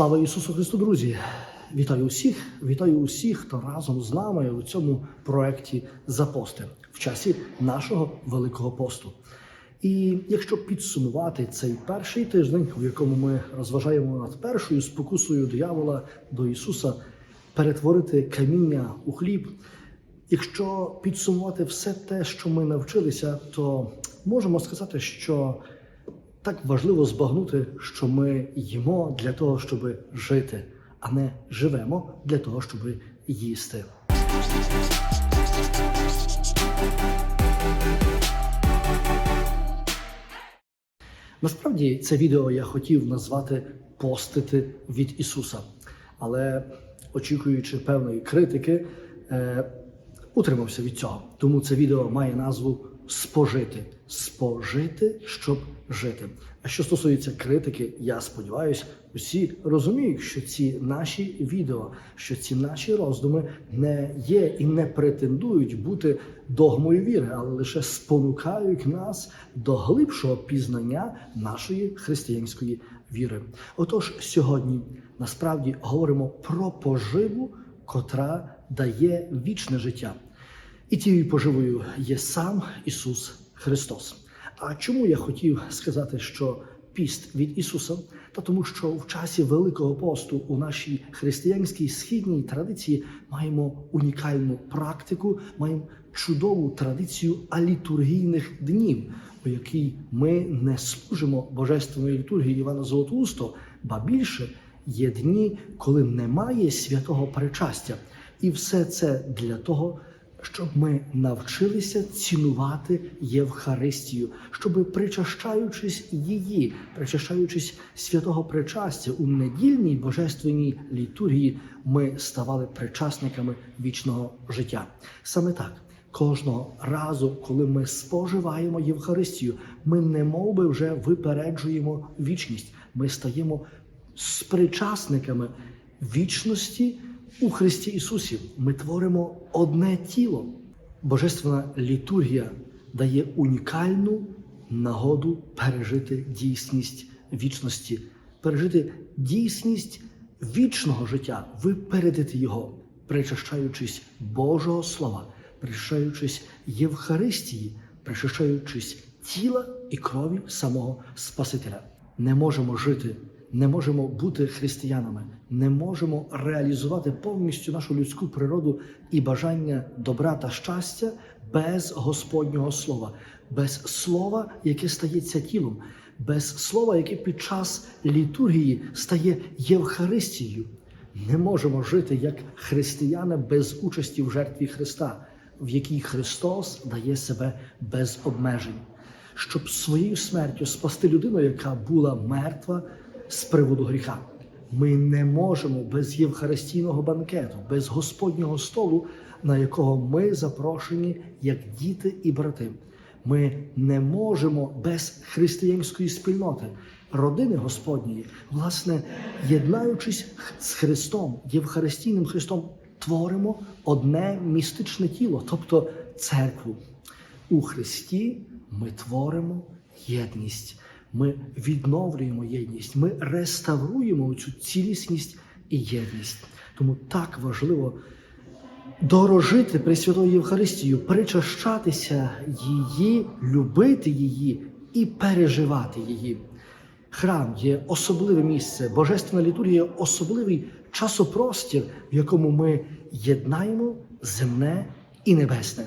Слава Ісусу Христу, друзі! Вітаю усіх! Вітаю усіх, хто разом з нами у цьому проєкті запости в часі нашого Великого посту. І якщо підсумувати цей перший тиждень, у якому ми розважаємо над першою спокусою диявола до Ісуса перетворити каміння у хліб, якщо підсумувати все те, що ми навчилися, то можемо сказати, що так важливо збагнути, що ми їмо для того, щоб жити, а не живемо для того, щоб їсти. Насправді це відео я хотів назвати постити від Ісуса, але очікуючи певної критики, е, утримався від цього. Тому це відео має назву Спожити. Спожити, щоб жити. А що стосується критики, я сподіваюся, усі розуміють, що ці наші відео, що ці наші роздуми не є і не претендують бути догмою віри, але лише спонукають нас до глибшого пізнання нашої християнської віри. Отож, сьогодні насправді говоримо про поживу, котра дає вічне життя. І тією поживою є сам Ісус Христос. А чому я хотів сказати, що піст від Ісуса? Та тому, що в часі Великого посту у нашій християнській східній традиції маємо унікальну практику, маємо чудову традицію алітургійних днів, у якій ми не служимо божественної літургії Івана Золотоусто, ба більше є дні, коли немає святого причастя. І все це для того, щоб ми навчилися цінувати Євхаристію, щоб причащаючись її, причащаючись святого причастя у недільній божественній літургії, ми ставали причасниками вічного життя. Саме так. Кожного разу, коли ми споживаємо Євхаристію, ми не би вже випереджуємо вічність. Ми стаємо спричасниками вічності у Христі Ісусі. Ми творимо одне тіло. Божественна літургія дає унікальну нагоду пережити дійсність вічності, пережити дійсність вічного життя, випередити його, причащаючись Божого Слова, причащаючись Євхаристії, причащаючись тіла і крові самого Спасителя. Не можемо жити не можемо бути християнами, не можемо реалізувати повністю нашу людську природу і бажання добра та щастя без Господнього слова, без слова, яке стається тілом, без слова, яке під час літургії стає Євхаристією. Не можемо жити як християни без участі в жертві Христа, в якій Христос дає себе без обмежень, щоб своєю смертю спасти людину, яка була мертва з приводу гріха. Ми не можемо без євхаристійного банкету, без Господнього столу, на якого ми запрошені як діти і брати. Ми не можемо без християнської спільноти, родини Господньої, власне, єднаючись з Христом, Євхаристійним Христом, творимо одне містичне тіло, тобто церкву. У Христі ми творимо єдність. Ми відновлюємо єдність, ми реставруємо цю цілісність і єдність. Тому так важливо дорожити Пресвятою Євхаристією, причащатися її, любити її і переживати її. Храм є особливе місце, Божественна літургія особливий часопростір, в якому ми єднаємо земне і небесне.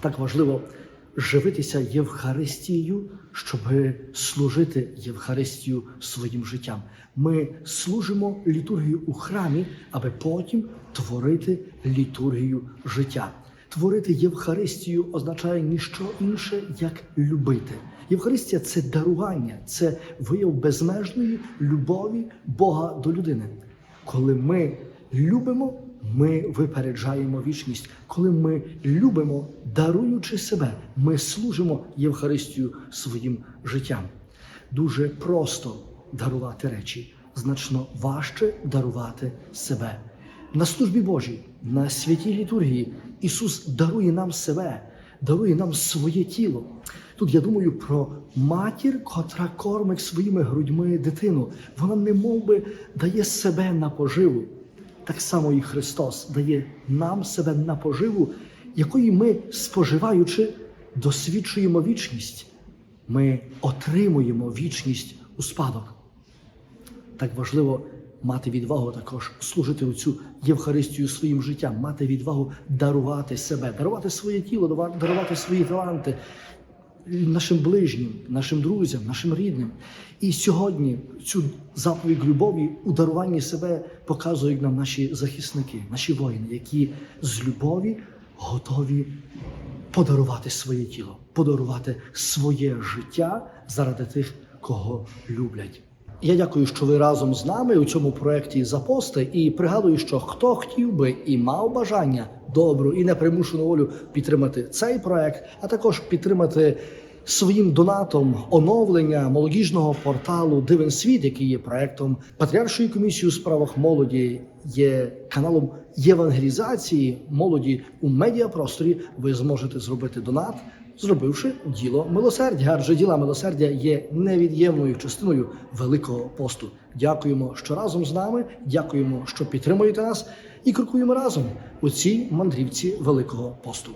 Так важливо живитися Євхаристією, щоб служити Євхаристію своїм життям. Ми служимо літургію у храмі, аби потім творити літургію життя. Творити Євхаристію означає ніщо інше, як любити. Євхаристія це дарування, це вияв безмежної любові Бога до людини. Коли ми любимо, ми випереджаємо вічність. Коли ми любимо, даруючи себе, ми служимо Євхаристію своїм життям. Дуже просто дарувати речі, значно важче дарувати себе. На службі Божій, на святій літургії Ісус дарує нам себе, дарує нам своє тіло. Тут я думаю про матір, котра кормить своїми грудьми дитину. Вона не би дає себе на поживу. Так само і Христос дає нам себе на поживу, якої ми, споживаючи, досвідчуємо вічність. Ми отримуємо вічність у спадок. Так важливо мати відвагу також служити у цю Євхаристію своїм життям, мати відвагу дарувати себе, дарувати своє тіло, дарувати свої таланти нашим ближнім, нашим друзям, нашим рідним. І сьогодні цю заповідь любові у даруванні себе показують нам наші захисники, наші воїни, які з любові готові подарувати своє тіло, подарувати своє життя заради тих, кого люблять. Я дякую, що ви разом з нами у цьому проєкті запости. І пригадую, що хто хотів би і мав бажання добру і непримушену волю підтримати цей проект, а також підтримати своїм донатом оновлення молодіжного порталу Дивен світ, який є проектом Патріаршої комісії у справах молоді, є каналом євангелізації молоді у медіапросторі. Ви зможете зробити донат, зробивши діло милосердя. Адже діла милосердя є невід'ємною частиною Великого посту. Дякуємо, що разом з нами. Дякуємо, що підтримуєте нас, і крокуємо разом у цій мандрівці Великого посту.